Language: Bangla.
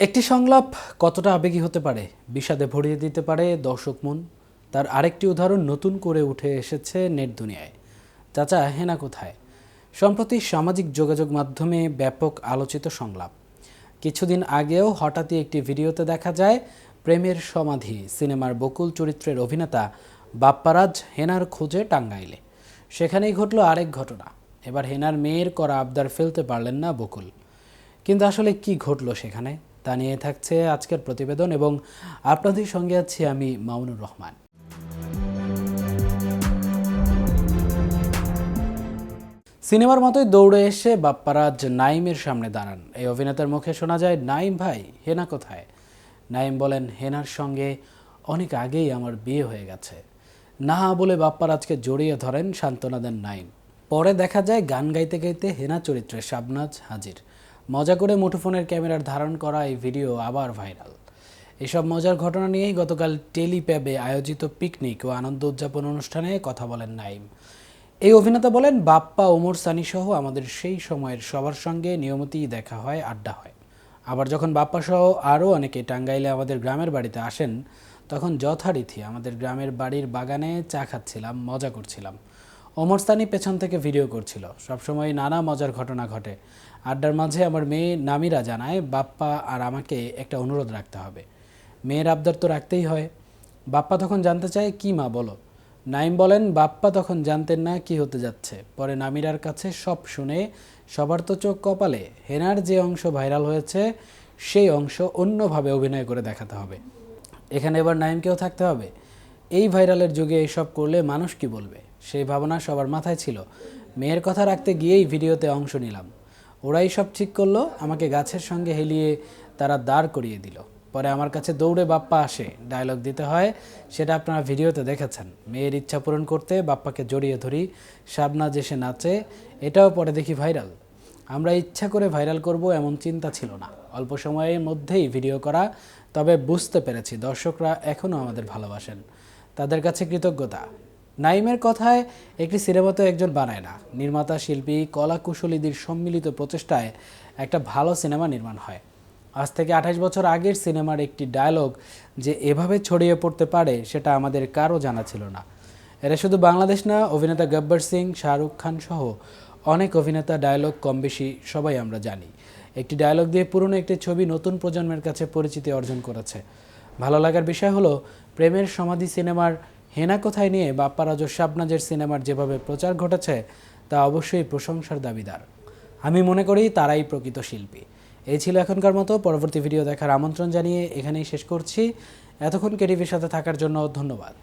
একটি সংলাপ কতটা আবেগী হতে পারে? বিষাদে ভরিয়ে দিতে পারে দর্শক মন। তার আরেকটি উদাহরণ নতুন করে উঠে এসেছে নেট দুনিয়ায়। চাচা, হেনা কোথায়? সম্প্রতি সামাজিক যোগাযোগ মাধ্যমে ব্যাপক আলোচিত সংলাপ। কিছুদিন আগেও হঠাৎই একটি ভিডিওতে দেখা যায়, প্রেমের সমাধি সিনেমার বকুল চরিত্রের অভিনেতা বাপ্পারাজ হেনার খোঁজে টাঙ্গাইলে। সেখানেই ঘটল আরেক ঘটনা। এবার হেনার মেয়ের করা আবদার ফেলতে পারলেন না বকুল। কিন্তু আসলে কি ঘটল সেখানে? তা নিয়ে থাকছে আজকের প্রতিবেদন এবং আপনাদের সঙ্গে আছি আমি মামুনুর রহমান। সিনেমার মতোই দৌড়ে এসে বাপ্পারাজ নাইমের সামনে দাঁড়ান। এই অভিনেতার মুখে শোনা যায় নাইম ভাই, হেনা কোথায়? নাইম বলেন, হেনার সঙ্গে অনেক আগেই আমার বিয়ে হয়ে গেছে। না বলে বাপ্পারাজকে জড়িয়ে ধরেন সান্ত্বনা দেন নাইম পরে দেখা যায়, গান গাইতে গাইতে হেনা চরিত্রে শাবনাজ হাজির। মজা করে মুঠোফোনের ক্যামেরার ধারণ করা এই ভিডিও আবার ভাইরাল। এসব মজার ঘটনা নিয়েই গতকাল টেলিপ্যাবে আয়োজিত পিকনিক ও আনন্দ উদযাপন অনুষ্ঠানে কথা বলেন নাইম। এই অভিনেতা বলেন, বাপ্পা, ওমর, সানি সহ আমাদের সেই সময়ের সবার সঙ্গে নিয়মিতই দেখা হয়, আড্ডা হয়। আবার যখন বাপ্পা সহ আরও অনেকে টাঙ্গাইলে আমাদের গ্রামের বাড়িতে আসেন, তখন যথারীতি আমাদের গ্রামের বাড়ির বাগানে চা খাচ্ছিলাম, মজা করছিলাম। ওমর সানি পেছন থেকে ভিডিও করছিল। সবসময় নানা মজার ঘটনা ঘটে। আড্ডার মাঝে আমার মেয়ে নামিরা জানায়, বাপ্পা আর আমাকে একটা অনুরোধ রাখতে হবে। মেয়ের আবদার তো রাখতেই হয়। বাপ্পা তখন জানতে চায়, কি মা বলো? নাইম বলেন, বাপ্পা তখন জানতেন না কি হতে যাচ্ছে। পরে নামিরার কাছে সব শুনে সবার তো চোখ কপালে হেনার যে অংশ ভাইরাল হয়েছে, সেই অংশ অন্যভাবে অভিনয় করে দেখাতে হবে। এখানে এবার নাইমকেও থাকতে হবে। এই ভাইরালের যুগে এইসব করলে মানুষ কি বলবে? সেই ভাবনা সবার মাথায় ছিল। মেয়ের কথা রাখতে গিয়েই ভিডিওতে অংশ নিলাম। ওরাই সব ঠিক করল, আমাকে গাছের সঙ্গে হেলিয়ে তারা দাঁড় করিয়ে দিল। পরে আমার কাছে দৌড়ে বাপ্পা আসে। ডায়লগ দিতে হয়, সেটা আপনারা ভিডিওতে দেখেছেন। মেয়ের ইচ্ছা পূরণ করতে বাপ্পাকে জড়িয়ে ধরি। শাবনাজ এসে নাচে, এটাও পরে দেখি ভাইরাল। আমরা ইচ্ছা করে ভাইরাল করব এমন চিন্তা ছিল না। অল্প সময়ের মধ্যেই ভিডিও করা, তবে বুঝতে পেরেছি দর্শকরা এখনও আমাদের ভালোবাসেন। তাদের কাছে কৃতজ্ঞতা। নাইমের কথায় একটি সিনেমা তো একজন বানায় না। নির্মাতা, শিল্পী, কলা কুশলীদের সম্মিলিত প্রচেষ্টায় একটা ভালো সিনেমা নির্মাণ হয়। আজ থেকে আঠাশ বছর আগের সিনেমার একটি ডায়লগ যে এভাবে ছড়িয়ে পড়তে পারে সেটা আমাদের কারও জানা ছিল না। এরা শুধু বাংলাদেশ না, অভিনেতা গব্বর সিং, শাহরুখ খান সহ অনেক অভিনেতা ডায়লগ কম বেশি সবাই আমরা জানি। একটি ডায়লগ দিয়ে পুরনো একটি ছবি নতুন প্রজন্মের কাছে পরিচিতি অর্জন করেছে। ভালো লাগার বিষয় হলো, প্রেমের সমাধি সিনেমার হেনা কোথায় নিয়ে বাপ্পা রাজ শাবনাজের সিনেমার যেভাবে প্রচার ঘটেছে, তা অবশ্যই প্রশংসার দাবিদার। আমি মনে করি তারাই প্রকৃত শিল্পী। এই ছিল এখনকার মতো, পরবর্তী ভিডিও দেখার আমন্ত্রণ জানিয়ে এখানেই শেষ করছি। এতক্ষণ কেটিভির সাথে থাকার জন্য ধন্যবাদ।